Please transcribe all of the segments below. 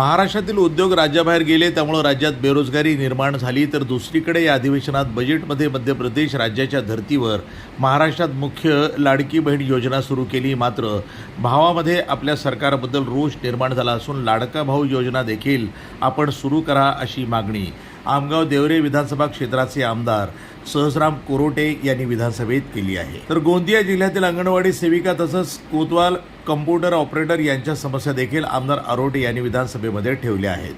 महाराष्ट्रातील उद्योग राज्याबाहेर गेले त्यामुळं राज्यात बेरोजगारी निर्माण झाली. तर दुसरीकडे या अधिवेशनात बजेटमध्ये मध्य प्रदेश राज्याच्या धर्तीवर महाराष्ट्रात मुख्य लाडकी बहीण योजना सुरू केली. मात्र भावामध्ये आपल्या सरकारबद्दल रोष निर्माण झाला असून लाडका भाऊ योजना देखील आपण सुरू करा अशी मागणी आमगाव देवरे विधानसभा क्षेत्राचे आमदार सहसराम कोरोटे यांनी विधानसभेत केली आहे. तर गोंदिया जिल्ह्यातील अंगणवाडी सेविका तसंच कोतवाल कम्प्युटर ऑपरेटर यांच्या समस्या देखील आमदार आरोटे यांनी विधानसभेमध्ये ठेवल्या आहेत.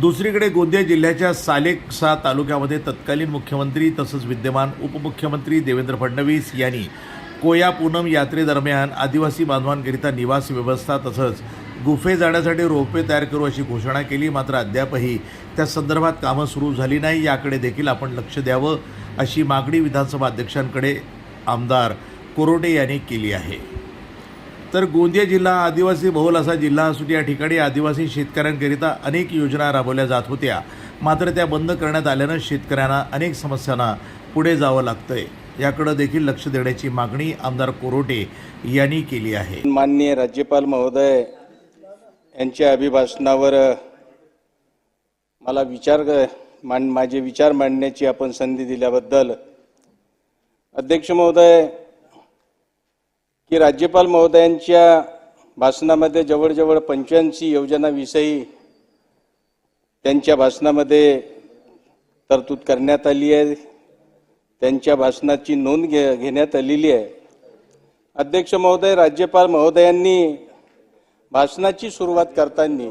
दुसरीकडे गोंदिया जिल्ह्याच्या सालेकसा तालुक्यामध्ये तत्कालीन मुख्यमंत्री तसंच विद्यमान उपमुख्यमंत्री देवेंद्र फडणवीस यांनी कोया पूनम यात्रेदरम्यान आदिवासी बांधवांकरिता निवास व्यवस्था तसंच गुफे जाण्यासाठी रोपे तयार करू अशी घोषणा केली मात्र अद्यापही त्या संदर्भात कामं सुरू झाली नाही. याकडे देखील आपण लक्ष द्यावं अशी मागणी विधानसभा अध्यक्षांकडे आमदार कोरोटे यांनी केली आहे. तर गोंदिया जिल्हा आदिवासी बहुल असा जिल्हा असून या ठिकाणी आदिवासी शेतकऱ्यांकरिता अनेक योजना राबवल्या जात होत्या. मात्र त्या बंद करण्यात आल्यानं शेतकऱ्यांना अनेक समस्यांना पुढे जावं लागतंय. याकडं देखील लक्ष देण्याची मागणी आमदार कोरोटे यांनी केली आहे. माननीय राज्यपाल महोदय यांच्या अभिभाषणावर मला विचार मांड माझे विचार मांडण्याची आपण संधी दिल्याबद्दल अध्यक्ष महोदय की राज्यपाल महोदयांच्या भाषणामध्ये जवळजवळ पंच्याऐंशी योजनाविषयी त्यांच्या भाषणामध्ये तरतूद करण्यात आली आहे. त्यांच्या भाषणाची नोंद घे घेण्यात आलेली आहे. अध्यक्ष महोदय राज्यपाल महोदयांनी भाषणाची सुरुवात करताना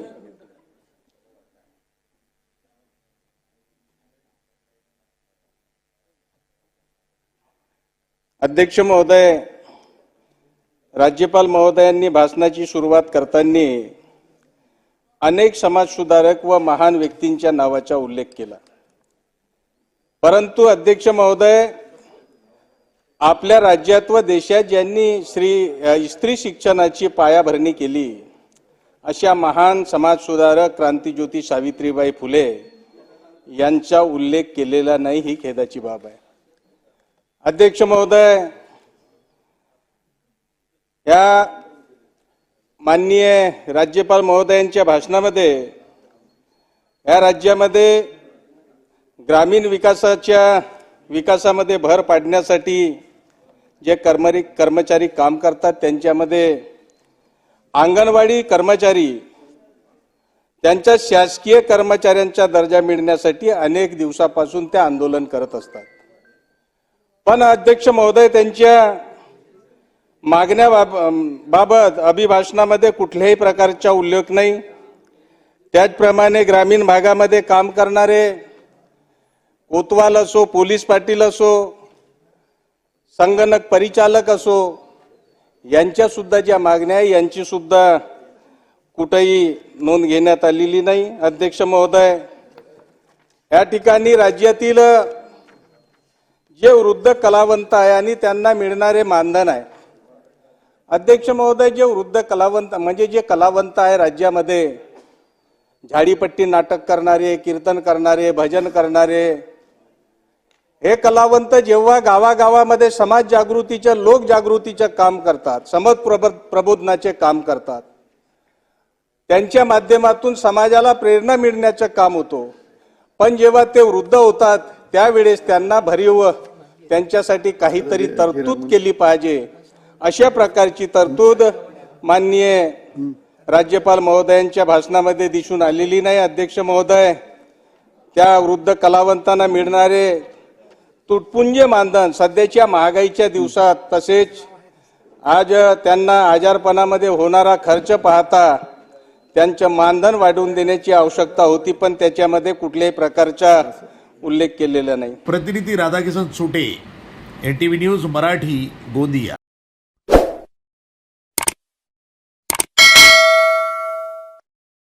अध्यक्ष महोदय राज्यपाल महोदयांनी भाषणाची सुरुवात करताना अनेक समाजसुधारक व महान व्यक्तींच्या नावाचा उल्लेख केला. परंतु अध्यक्ष महोदय आपल्या राज्यात व देशात ज्यांनी श्री स्त्री शिक्षणाची पायाभरणी केली अशा महान समाजसुधारक क्रांतीज्योती सावित्रीबाई फुले यांचा उल्लेख केलेला नाही ही खेदाची बाब आहे. अध्यक्ष महोदय या माननीय राज्यपाल महोदयांच्या भाषणामध्ये या राज्यामध्ये ग्रामीण विकासाच्या विकासामध्ये भर पाडण्यासाठी जे कर्मरी कर्मचारी काम करतात त्यांच्यामध्ये अंगणवाडी कर्मचारी त्यांच्या शासकीय कर्मचाऱ्यांचा दर्जा मिळण्यासाठी अनेक दिवसापासून ते आंदोलन करत असतात. पण अध्यक्ष महोदय त्यांच्या मागण्या बाबत अभिभाषणामध्ये कुठल्याही प्रकारचा उल्लेख नाही. त्याचप्रमाणे ग्रामीण भागामध्ये काम करणारे कोतवाल असो पोलीस पाटील असो संगणक परिचालक असो यांच्या सुद्धा ज्या मागण्या आहे यांची सुद्धा कुठेही नोंद घेण्यात आलेली नाही. अध्यक्ष महोदय या ठिकाणी राज्यातील जे वृद्ध कलावंत आहे आणि त्यांना मिळणारे मानधन आहे. अध्यक्ष महोदय जे वृद्ध कलावंत म्हणजे जे कलावंत आहे राज्यामध्ये झाडीपट्टी नाटक करणारे कीर्तन करणारे भजन करणारे हे कलावंत जेव्हा गावागावामध्ये समाज जागृतीच्या लोकजागृतीचं काम करतात समज प्रब प्रबोधनाचे काम करतात त्यांच्या माध्यमातून समाजाला प्रेरणा मिळण्याचं काम होतो. पण जेव्हा ते वृद्ध होतात त्यावेळेस त्यांना भरीव त्यांच्यासाठी काहीतरी तरतूद केली पाहिजे. अशा प्रकारची तरतूद माननीय राज्यपाल महोदयांच्या भाषणामध्ये दिसून आलेली नाही अध्यक्ष महोदय. त्या वृद्ध कलावंतांना मिळणारे तुटपुंज मानधन सध्याच्या महागाईच्या दिवसात तसेच आज त्यांना आजारपणामध्ये होणारा खर्च पाहता त्यांचं मानधन वाढवून देण्याची आवश्यकता होती पण त्याच्यामध्ये कुठल्याही प्रकारचा उल्लेख केलेला नाही. प्रतिनिधी Radhakishan Sute N T V news Marathi Gondia.